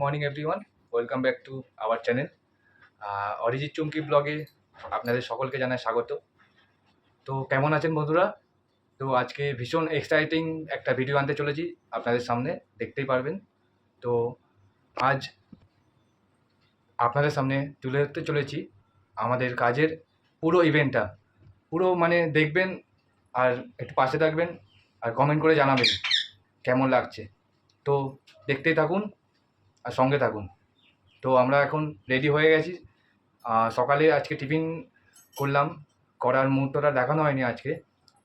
Morning everyone, welcome back to our channel. Arijit Chumki ব্লগে আপনাদের সকলকে জানাই স্বাগত। তো কেমন আছেন বন্ধুরা? তো আজকে ভীষণ এক্সাইটিং একটা ভিডিও আনতে চলেছি আপনাদের সামনে, দেখতেই পারবেন। তো আজ আপনাদের সামনে তুলে ধরতে চলেছি আমাদের কাজের পুরো ইভেন্টটা পুরো মানে দেখবেন আর একটু পাশে থাকবেন আর কমেন্ট করে জানাবেন কেমন লাগছে। তো দেখতেই থাকুন সঙ্গে থাকুন। তো আমরা এখন রেডি হয়ে গেছি। সকালে আজকে টিফিন করলাম। করার মুহূর্তটা দেখানো হয়নি আজকে।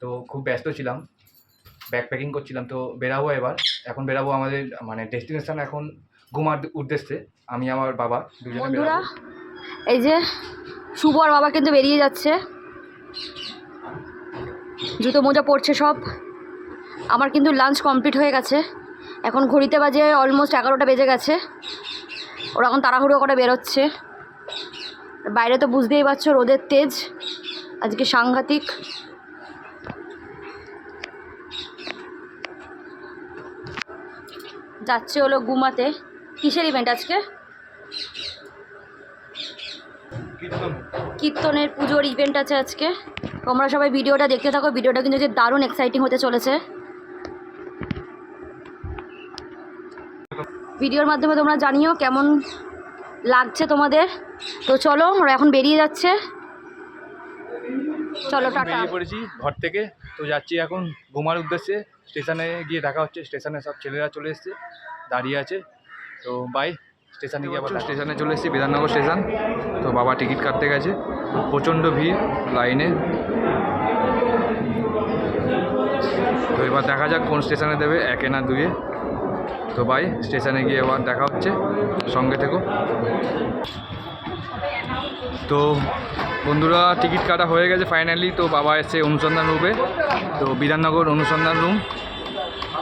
তো খুব ব্যস্ত ছিলাম। ব্যাগ প্যাকিং করছিলাম। তো বেরাবো এবার। এখন বেরাবো আমাদের মানে ডেস্টিনেশন এখন ঘুমার উদ্দেশ্যে। আমি, আমার বাবা বন্ধুরা, এই যে আর বাবা কিন্তু বেরিয়ে যাচ্ছে। জুতো মোজা পড়ছে সব। আমার কিন্তু লাঞ্চ কমপ্লিট হয়ে গেছে। এখন ঘড়িতে বাজে অলমোস্ট এগারোটা বেজে গেছে। ওরা এখন তাড়াহুড়ো করে বেরোচ্ছে। বাইরে তো বুঝতেই পারছ রোদের তেজ। আজকে সাংঘাতিক। যাচ্ছে হলো গুমাতে। কিসের ইভেন্ট আজকে? কীর্তনের পুজোর ইভেন্ট আছে আজকে। তোমরা সবাই ভিডিওটা দেখতে থাকো। ভিডিওটা কিন্তু যে দারুণ এক্সাইটিং হতে চলেছে। ভিডিওর মাধ্যমে তোমরা জানিও কেমন লাগছে তোমাদের। তো চলো ওরা এখন বেরিয়ে যাচ্ছে। চলো টাটা। বেরিয়ে পড়েছি ঘর থেকে। তো যাচ্ছি এখন ঘুমার উদ্দেশ্যে। স্টেশনে গিয়ে দেখা হচ্ছে স্টেশনে সব ছেলেরা চলে এসছে দাঁড়িয়ে আছে। তো বাই স্টেশনে গিয়ে আবার স্টেশনে চলে এসেছি বিধাননগর স্টেশন। তো বাবা টিকিট কাটতে গেছে। প্রচণ্ড ভিড় লাইনে। তো এবার দেখা যাক কোন স্টেশনে দেবে একে না দুয়ে। তো বাই স্টেশনে গিয়ে এবার দেখা হচ্ছে। সঙ্গে থেকো। তো বন্ধুরা, টিকিট কাটা হয়ে গেছে ফাইনালি তো বাবা এসছে অনুসন্ধান রুমে তো বিধাননগর অনুসন্ধান রুম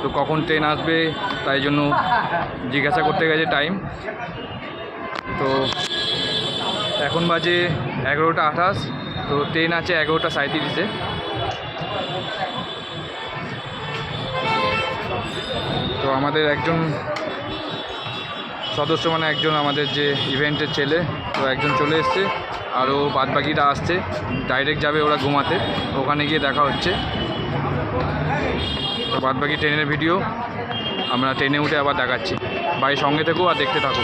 তো কখন ট্রেন আসবে, তাই জন্য জিজ্ঞাসা করতে গেছে টাইম তো এখন বাজে এগারোটা আঠাশ। তো ট্রেন আছে এগারোটা সাঁত্রিশে তো আমাদের একজন সদস্য মানে একজন আমাদের যে ইভেন্টের ছেলে, তো একজন চলে এসছে আরও বাদবাকিরা আসছে ডাইরেক্ট যাবে ওরা ঘুমাতে, ওখানে গিয়ে দেখা হচ্ছে। তো বাদবাকি ট্রেনের ভিডিও আমরা ট্রেনে উঠে আবার দেখাচ্ছি। বাড়ির সঙ্গে থেকেও আর দেখতে থাকো।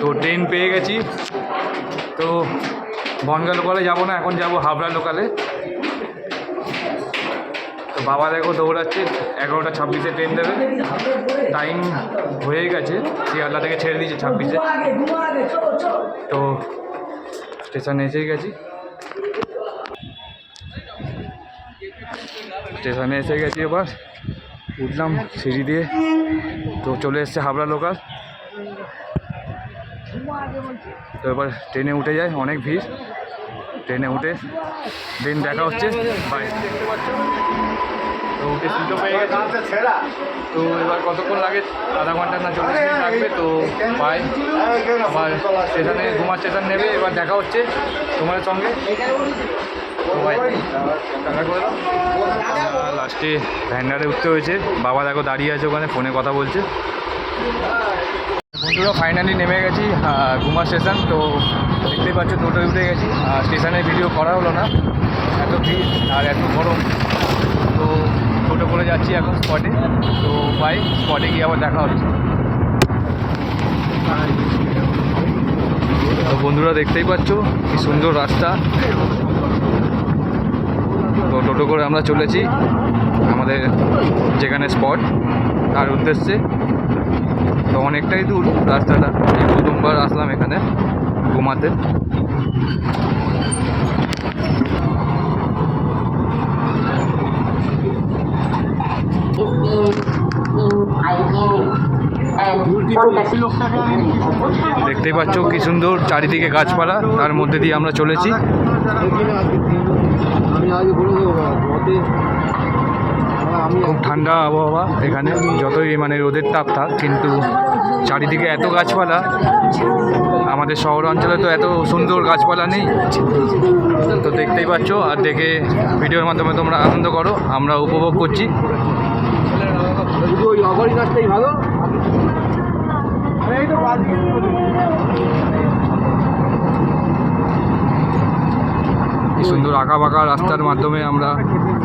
তো ট্রেন পেয়ে গেছি। তো বনগা লোকালে যাব না, এখন যাব হাবড়া লোকালে বাবা দেখো দৌড়াচ্ছে, এগারোটা ছাব্বিশে ট্রেন দেবে। টাইম হয়ে গেছে শিয়ালদা থেকে ছেড়ে দিয়েছে ছাব্বিশে। তো স্টেশনে এসেই গেছি। স্টেশনে এসে গেছি এবার, উঠলাম সিঁড়ি দিয়ে। তো চলে এসছে হাবড়া লোকাল তো এবার ট্রেনে উঠে যায়, অনেক ভিড়। ট্রেনে উঠে। দিন দেখা হচ্ছে। বাই তো উঠে সিটও পেয়ে গেছি। তো এবার কতক্ষণ লাগে? আধা ঘণ্টা না চল্লিশ মিনিট লাগবে তো বাই আবার স্টেশনে ঘুমার স্টেশন নেবে এবার দেখা হচ্ছে তোমার সঙ্গে। লাস্টে ভ্যান্ডারে উঠতে হয়েছে। বাবা দেখো দাঁড়িয়ে আছে ওখানে ফোনে কথা বলছে। বন্ধুরা ফাইনালি নেমে গেছি ঘুমা স্টেশন তো দেখতেই পাচ্ছ টোটোয় উঠে গেছি, আর স্টেশনে ভিডিও করা হলো না। এত ভিড় আর এত গরম। তো টোটো করে যাচ্ছি এখন স্পটে তো বাই স্পটে গিয়ে আবার দেখা হচ্ছে। তো বন্ধুরা দেখতেই পাচ্ছ, কি সুন্দর রাস্তা। তো টোটো করে আমরা চলেছি আমাদের যেখানে স্পট তার উদ্দেশ্যে? তো অনেকটাই দূর রাস্তাটা। এই প্রথমবার আসলাম এখানে ঘুমাতে। দেখতেই পাচ্ছ কি সুন্দর চারিদিকে গাছপালা। তার মধ্যে দিয়ে আমরা চলেছি। খুব ঠান্ডা আবহাওয়া এখানে, যতই মানে রোদের তাপ থাক, কিন্তু চারিদিকে এত গাছপালা, আমাদের শহর অঞ্চলে তো এত সুন্দর গাছপালা নেই। তো দেখতেই পাচ্ছ, আর দেখে ভিডিওর মাধ্যমে তোমরা আনন্দ করো, আমরা উপভোগ করছি। সুন্দর আঁকা বাঁকা রাস্তার মাধ্যমে আমরা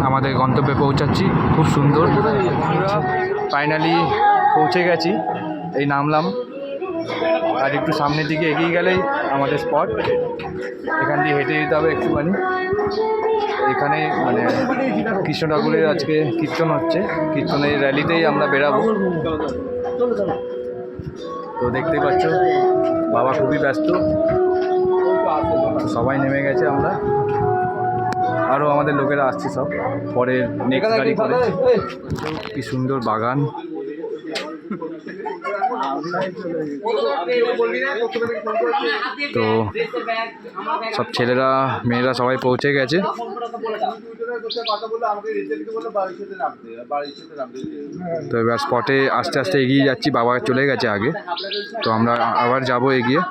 আমাদের গন্তব্যে পৌঁছাচ্ছি। খুব সুন্দর। ফাইনালি পৌঁছে গেছি। এই নামলাম। আর একটু সামনের দিকে এগিয়ে গেলেই আমাদের স্পট এখান দিয়ে হেঁটে যেতে হবে একটুখানি। এখানে মানে কৃষ্ণ ঠাকুরের আজকে কীর্তন হচ্ছে। কীর্তনের র্যালিতেই আমরা বেরাবো। তো দেখতেই পাচ্ছ, বাবা খুবই ব্যস্ত। সবাই নেমে গেছে আমরা। আরও আমাদের লোকেরা আসছে সব। পরের নেক্সট গাড়ি করে। কি সুন্দর বাগান। তো সব ছেলেরা, মেয়েরা সবাই পৌঁছে গেছে। তো এবার স্পটে আস্তে আস্তে এগিয়ে যাচ্ছি, বাবা চলে গেছে আগে। তো আমরা আবার যাব এগিয়ে।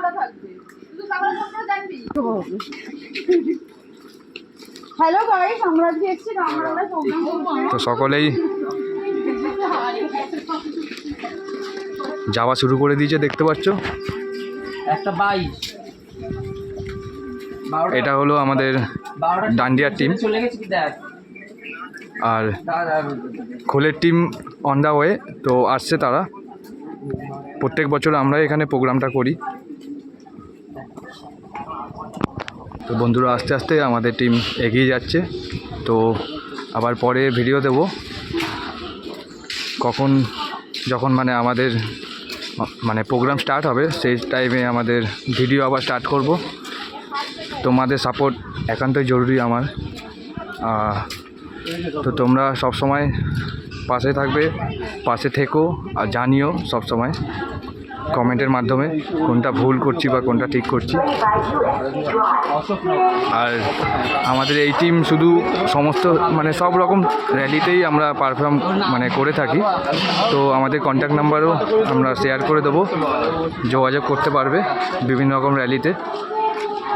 হ্যালো গাইস আমরা আজকে এসেছি রামনগরে প্রোগ্রাম তো সকলেই যাওয়া শুরু করে দিয়েছে দেখতে পাচ্ছ? একটা বাইশ। এটা হলো আমাদের ডান্ডিয়ার টিম আর খোলের টিম অন দ্য ওয়ে তো আসছে তারা। প্রত্যেক বছর আমরা এখানে প্রোগ্রামটা করি। তো বন্ধুরা আস্তে আস্তে আমাদের টিম এগিয়ে যাচ্ছে। তো আবার পরে ভিডিও দেব। কখন, যখন মানে আমাদের মানে প্রোগ্রাম স্টার্ট হবে, সেই টাইমে আমাদের ভিডিও আবার স্টার্ট করব। তোমাদের সাপোর্ট একান্তই জরুরি আমার। তো তোমরা সব সময় পাশে থাকবে, পাশে থেকো আর জানিও সব সময় কমেন্টের মাধ্যমে কোনটা ভুল করছি বা কোনটা ঠিক করছি। আর আমাদের এই টিম শুধু সমস্ত মানে সব রকম র্যালিতেই আমরা পারফর্ম মানে করে থাকি। তো আমাদের কন্ট্যাক্ট নাম্বারও আমরা শেয়ার করে দেবো। যোগাযোগ করতে পারবে বিভিন্ন রকম র্যালিতে।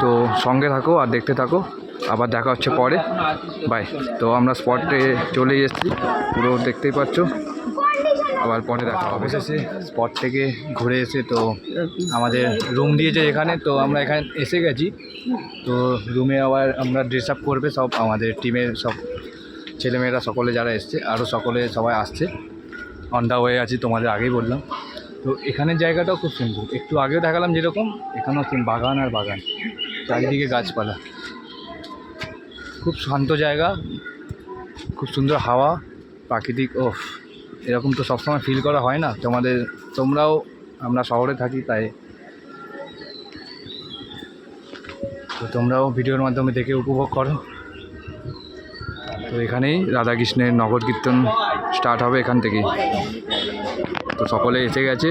তো সঙ্গে থাকো আর দেখতে থাকো। আবার দেখা হচ্ছে পরে। বাই তো আমরা স্পটে চলে এসেছি। পুরো দেখতেই পাচ্ছ। আবার পরে দেখা হবে। শেষে স্পট থেকে ঘুরে এসে তো আমাদের রুম দিয়েছে এখানে, তো আমরা এখানে এসে গেছি। তো রুমে আবার আমরা ড্রেস আপ করবে সব আমাদের টিমের সব ছেলেমেয়েরা, সকলে যারা এসছে আরও সকলে সবাই আসছে। অন দ্য ওয়ে আছি, তোমাদের আগেই বললাম। তো এখানের জায়গাটাও খুব সুন্দর। একটু আগেও দেখালাম যেরকম, এখানেও বাগান আর বাগান। চারিদিকে গাছপালা। খুব শান্ত জায়গা, খুব সুন্দর হাওয়া, প্রাকৃতিক ও এরকম তো সবসময় ফিল করা হয় না। তোমাদের, তোমরাও আমরা শহরে থাকি, তাই। তো তোমরাও ভিডিওর মাধ্যমে দেখে উপভোগ করো। তো এখানেই রাধাকৃষ্ণের নগর কীর্তন স্টার্ট হবে এখান থেকেই। তো সকলে এসে গেছে।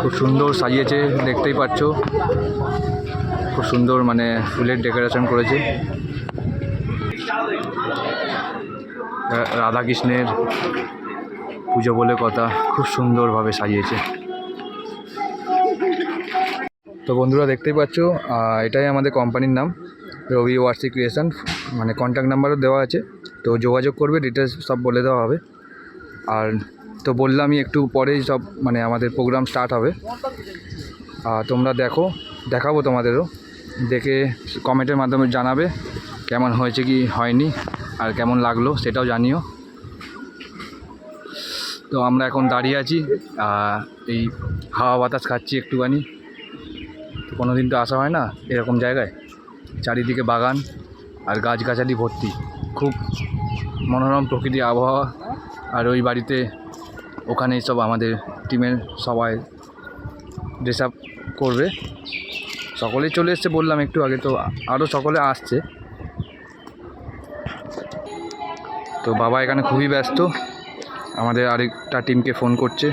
খুব সুন্দর সাজিয়েছে, দেখতেই পাচ্ছ। খুব সুন্দর মানে ফুলের ডেকোরেশন করেছে। রাধাকৃষ্ণের পুজো বলে কথা খুব সুন্দরভাবে সাজিয়েছে। তো বন্ধুরা দেখতেই পাচ্ছ এটাই আমাদের কোম্পানির নাম, রবি ওয়ার্সি ক্রিয়েশন মানে কন্ট্যাক্ট নাম্বারও দেওয়া আছে। তো যোগাযোগ করবে ডিটেলস সব বলে দেওয়া হবে। আর তো বললামই, একটু পরেই সব মানে আমাদের প্রোগ্রাম স্টার্ট হবে। আর তোমরা দেখো, দেখাবো তোমাদেরও। দেখে কমেন্টের মাধ্যমে জানাবে, কেমন হয়েছে কি হয়নি। আর কেমন লাগল সেটাও জানিও। তো আমরা এখন দাঁড়িয়ে আছি এই হাওয়া বাতাস খাচ্ছি একটুখানি। কোনো দিন তো আসা হয় না এরকম জায়গায়। চারিদিকে বাগান আর গাছগাছালি ভর্তি। খুব মনোরম প্রকৃতি আবহাওয়া। আর ওই বাড়িতে ওখানেই সব আমাদের টিমের সবাই ড্রেস করবে। সকলেই চলে এসছে বললাম একটু আগে, তো আরও সকলে আসছে। তো বাবা এখানে খুবই ব্যস্ত আমাদের আরেকটা টিমকে ফোন করছে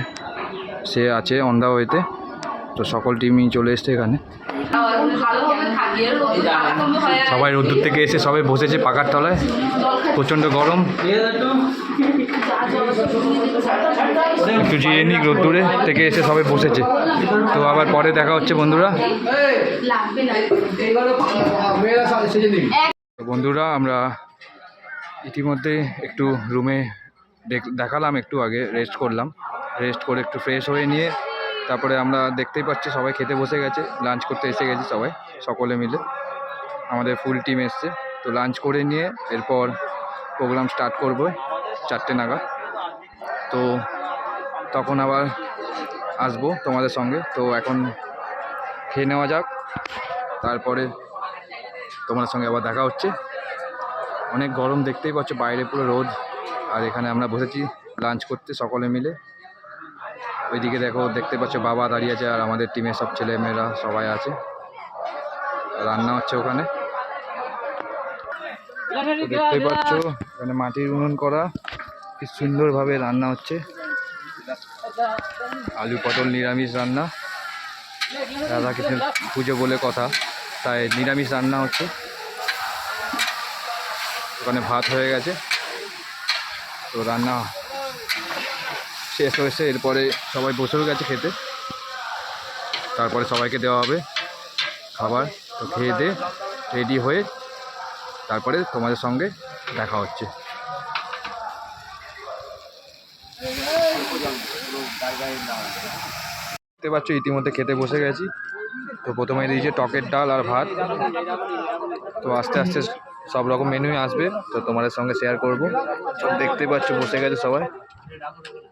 সে আছে অন দ্য ওয়েতে তো সকল টিমই চলে এসছে এখানে সবাই রোদ্দুর থেকে এসে সবাই বসেছে পাকার তলায় প্রচণ্ড গরম একটু জিরে নিক রোদ্দুরে থেকে এসে সবাই বসেছে তো আবার পরে দেখা হচ্ছে বন্ধুরা বন্ধুরা আমরা ইতিমধ্যে একটু রুমে দেখালাম, একটু আগে রেস্ট করলাম। রেস্ট করে একটু ফ্রেশ হয়ে নিয়ে তারপরে আমরা দেখতেই পাচ্ছি সবাই খেতে বসে গেছে লাঞ্চ করতে এসে গেছি সবাই, সকলে মিলে। আমাদের ফুল টিম এসছে। তো লাঞ্চ করে নিয়ে এরপর প্রোগ্রাম স্টার্ট করব চারটে নাগাদ। তো তখন আবার আসব তোমাদের সঙ্গে। তো এখন খেয়ে নেওয়া যাক। তারপরে তোমাদের সঙ্গে আবার দেখা হচ্ছে। অনেক গরম দেখতেই পাচ্ছ, বাইরে পুরো রোদ। আর এখানে আমরা বসেছি লাঞ্চ করতে সকলে মিলে। ওইদিকে দেখো, দেখতে পাচ্ছ বাবা দাঁড়িয়ে আছে আর আমাদের টিমের সব ছেলেমেয়েরা সবাই আছে। রান্না হচ্ছে ওখানে। তো দেখতেই পাচ্ছ, এখানে মাটির উনুন করা। কি সুন্দরভাবে রান্না হচ্ছে। আলু পটল নিরামিষ রান্না। রাধা কৃষ্ণের পুজো বলে কথা, তাই নিরামিষ রান্না হচ্ছে। ওখানে ভাত হয়ে গেছে। তো রান্না শেষ হয়েছে, এরপরে সবাই বসেও গেছে খেতে। তারপরে সবাইকে দেওয়া হবে খাবার। তো খেয়ে দিয়ে রেডি হয়ে তারপরে তোমাদের সঙ্গে দেখা হচ্ছে। দেখতে পাচ্ছ, ইতিমধ্যে খেতে বসে গেছি। তো প্রথমে দিয়েছে টকের ডাল আর ভাত। তো আস্তে আস্তে সব রকম মেনুই আসবে, তো তোমাদের সঙ্গে শেয়ার করব। সব দেখতে পাচ্ছ, বসে গেছে সবাই।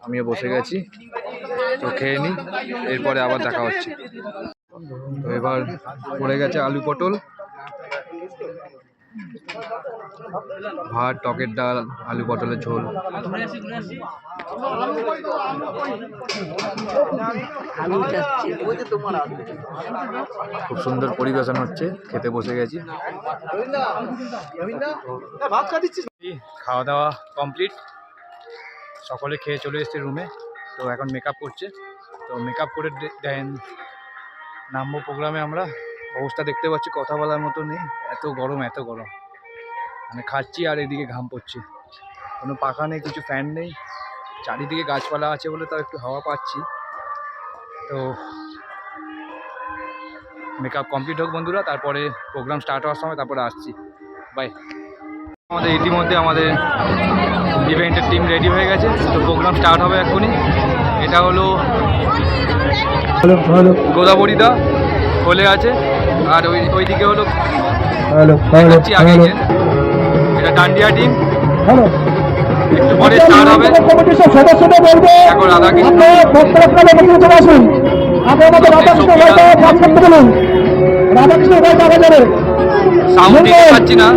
আমিও বসে গেছি, তো খেয়ে নিই এরপরে আবার দেখা হচ্ছে। তো এবার পড়ে গেছে আলু পটল। ভাত, টকের ডাল, আলু পটলের ঝোল। খুব সুন্দর পরিবেশন হচ্ছে, খেতে বসে গেছি। খাওয়া দাওয়া কমপ্লিট সকলে খেয়ে চলে এসেছে রুমে তো এখন মেকআপ করছে। তো মেকআপ করে দেন, নামবো প্রোগ্রামে আমরা। অবস্থা দেখতে পাচ্ছি কথা বলার মতো নেই। এত গরম এত গরম। মানে খাচ্ছি আর এদিকে ঘাম পড়ছে। কোনো পাখা নেই কিছু ফ্যান নেই। চারিদিকে গাছপালা আছে বলে তাও একটু হাওয়া পাচ্ছি। তো মেকআপ কমপ্লিট হোক বন্ধুরা তারপরে প্রোগ্রাম স্টার্ট হওয়ার সময় তারপরে আসছি। বাই আমাদের ইতিমধ্যে আমাদের ইভেন্টের টিম রেডি হয়ে গেছে তো প্রোগ্রাম স্টার্ট হবে এখনই এটা হলো গোদাবরিদা হলে আছে। আর ওই ওইদিকে হলো দেখাচ্ছি আগে যে। এটা ডান্ডিয়া টিম। হ্যালো একটু পরে স্টার্ট হবে। এখন রাধাকৃষ্ণ সাউন্ড দিতে পাচ্ছি না।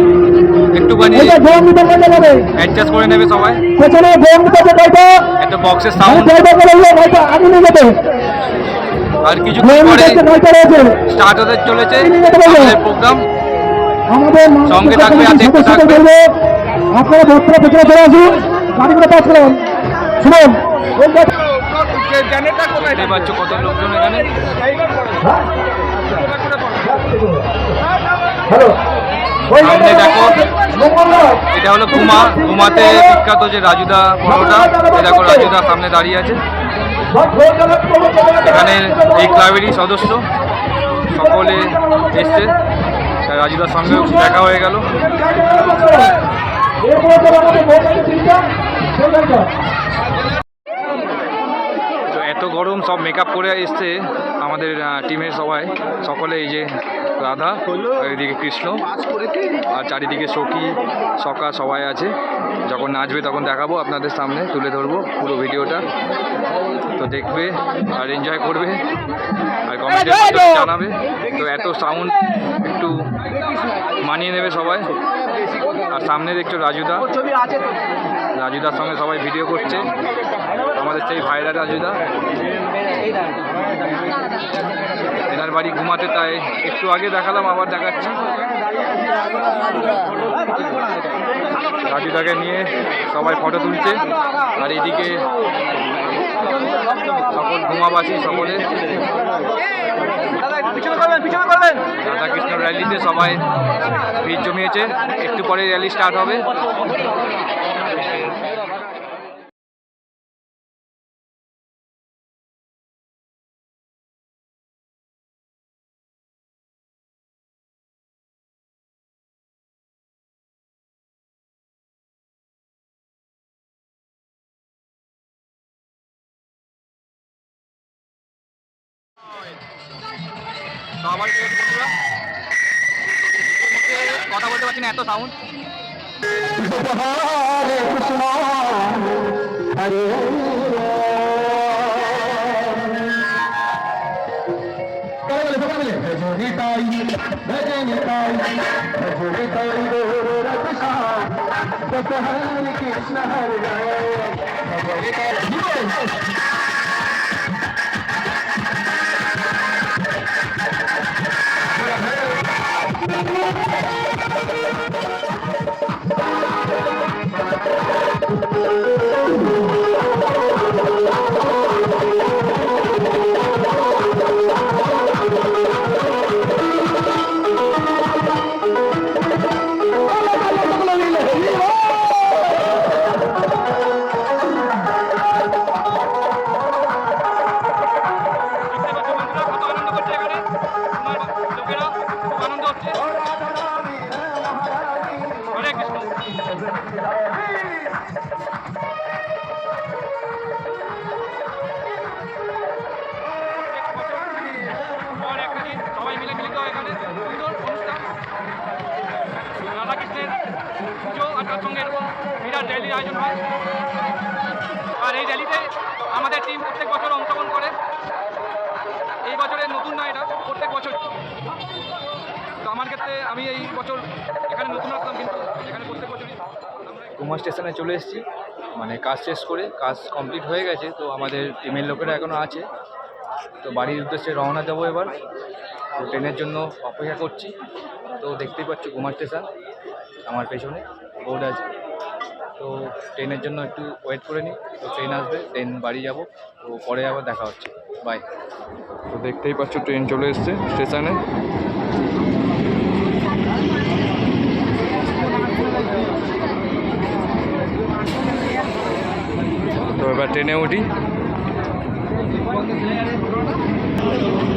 একটুখানি অ্যাডজাস্ট করে নেবে সবাই। একটা বক্সের সাউন্ড আর কিছু স্টার্ট হতে চলেছে আমাদের প্রোগ্রাম সঙ্গে থাকবে আর দেখতে থাকবে। আপনারা ভক্তরা পেছনে চলে আসুন। গাড়িগুলো পাস করুন। শুনুন। কত লোকজন এখানে। হ্যালো। সামনে দেখো। এটা হলো ঘুমা। ঘুমাতে বিখ্যাত যে রাজুদা পরোটা এই দেখো রাজুদা সামনে দাঁড়িয়ে আছে। এখানে এই ক্লাবেরই সদস্য। সকলে এসছে। রাজুদার সঙ্গে দেখা হয়ে গেল। তো এত গরম সব মেকআপ করে এসছে আমাদের টিমের সবাই। সকলে এই যে রাধা আর এদিকে কৃষ্ণ। আর চারিদিকে সখী সকা সবাই আছে। যখন নাচবে তখন দেখাবো আপনাদের সামনে তুলে ধরবো পুরো ভিডিওটা। তো দেখবে আর এনজয় করবে। আর মাধ্যমে জানাবে। তো এত সাউন্ড একটু মানিয়ে নেবে সবাই। আর সামনে দেখছ রাজুদা। রাজুদার সঙ্গে সবাই ভিডিও করছে। আমাদের সেই ভাইরা রাজুদা এনার বাড়ি ঘুমাতে তাই একটু আগে দেখালাম, আবার দেখাচ্ছি। রাজুদাকে নিয়ে সবাই ফটো তুলছে, আর এদিকে সকল ঘুমাবাসী সকলে। রাধাকৃষ্ণ র্যালিতে সবাই ভিড় জমিয়েছে, একটু পরে র্যালি স্টার্ট হবে। তো মুখে কথা বলতে পারছি না এত সাউন্ড কৃষ্ণ হরে এখানে নতুন আসলাম কিন্তু এখানে প্রত্যেক বছরই কুমার স্টেশনে চলে এসেছি। মানে কাজ শেষ করে কাজ কমপ্লিট হয়ে গেছে তো আমাদের টিমের লোকেরা এখনও আছে। তো বাড়ির উদ্দেশ্যে রওনা দেবো এবার। তো ট্রেনের জন্য অপেক্ষা করছি। তো দেখতেই পাচ্ছ কুমার স্টেশন আমার পেছনে বোর্ড আছে। তো ট্রেনের জন্য একটু ওয়েট করে নিই। তো ট্রেন আসবে ট্রেন বাড়ি যাব। তো পরে আবার দেখা হচ্ছে। বাই। তো দেখতেই পাচ্ছ ট্রেন চলে এসছে স্টেশনে তো এবার ট্রেনে উঠি।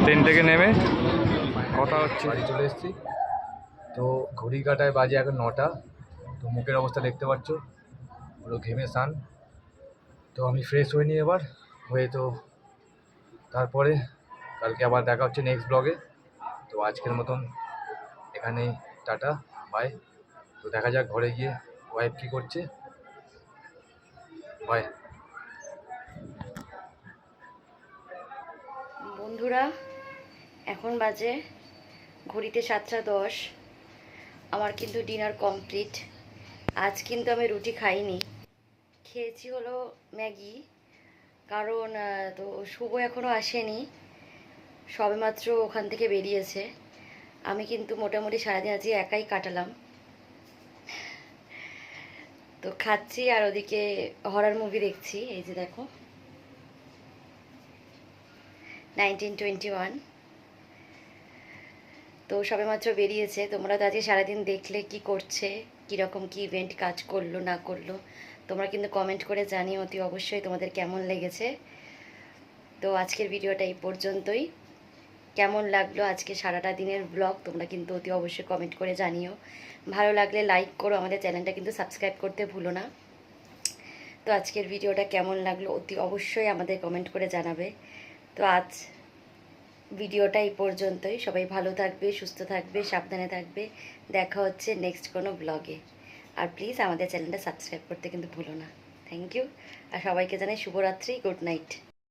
ট্রেন থেকে নেমে কথা হচ্ছে। চলে এসেছি। তো ঘড়ি কাটায় বাজে এখন নটা। তো মুখের অবস্থা দেখতে পাচ্ছ। পুরো ঘেমে স্নান। তো আমি ফ্রেশ হয়ে নিই এবার। হয়ে তো তারপরে কালকে আবার দেখা হচ্ছে নেক্সট ব্লগে তো আজকের মতন এখানেই টাটা বাই তো দেখা যাক ঘরে গিয়ে ওয়াইফ কী করছে। বাই বন্ধুরা, এখন বাজে ঘড়িতে সাতটা দশ। আমার কিন্তু ডিনার কমপ্লিট আজ কিন্তু আমি রুটি খাইনি। খেয়েছি হলো ম্যাগি, কারণ তো শুভ এখনও আসেনি। সবেমাত্র ওখান থেকে বেরিয়েছে। আমি কিন্তু মোটামুটি সারাদিন আজকে একাই কাটালাম। তো খাচ্ছি আর ওদিকে হরার মুভি দেখছি। এই যে দেখো। নাইনটিন টোয়েন্টি ওয়ান তো সবেমাত্র বেরিয়েছে। তোমরা তো আজকে সারাদিন দেখলে কি করছে, কীরকম কি ইভেন্ট কাজ করল, না করল। তোমরা কিন্তু কমেন্ট করে জানিও অতি অবশ্যই তোমাদের কেমন লেগেছে। তো আজকের ভিডিওটা এই পর্যন্তই। কেমন লাগল আজকে সারাটা দিনের ব্লগ তোমরা কিন্তু অতি অবশ্যই কমেন্ট করে জানিও। ভালো লাগলে লাইক করো, আমাদের চ্যানেলটা কিন্তু সাবস্ক্রাইব করতে ভুলো না। তো আজকের ভিডিওটা কেমন লাগল অতি অবশ্যই আমাদের কমেন্ট করে জানাবে। তো আজ ভিডিওটা এই পর্যন্তই। সবাই ভালো থাকবে, সুস্থ থাকবে, সাবধানে থাকবে। দেখা হচ্ছে নেক্সট কোনো ব্লগে আর প্লিজ আমাদের চ্যানেলটা সাবস্ক্রাইব করতে কিন্তু ভুলো না। থ্যাংক ইউ আর সবাইকে জানাই শুভরাত্রি গুড নাইট